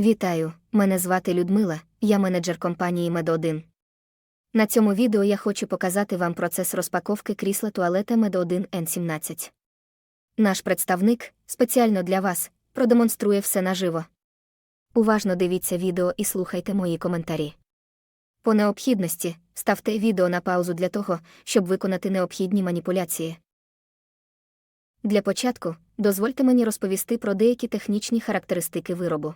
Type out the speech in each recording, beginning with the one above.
Вітаю, мене звати Людмила, я менеджер компанії Мед1. На цьому відео я хочу показати вам процес розпаковки крісла туалета Мед1 N17. Наш представник, спеціально для вас, продемонструє все наживо. Уважно дивіться відео і слухайте мої коментарі. По необхідності ставте відео на паузу для того, щоб виконати необхідні маніпуляції. Для початку дозвольте мені розповісти про деякі технічні характеристики виробу.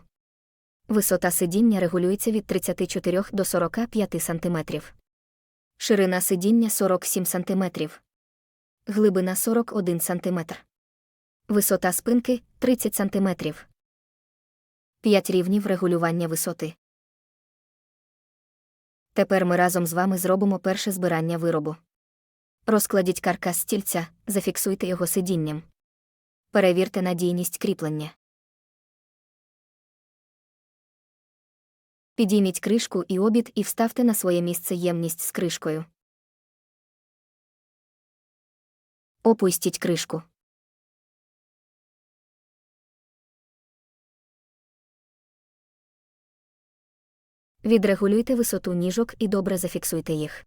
Висота сидіння регулюється від 34 до 45 см. Ширина сидіння 47 см. Глибина 41 см. Висота спинки 30 см. 5 рівнів регулювання висоти. Тепер ми разом з вами зробимо перше збирання виробу. Розкладіть каркас стільця, зафіксуйте його сидінням. Перевірте надійність кріплення. Підійміть кришку і обід і вставте на своє місце ємність з кришкою. Опустіть кришку. Відрегулюйте висоту ніжок і добре зафіксуйте їх.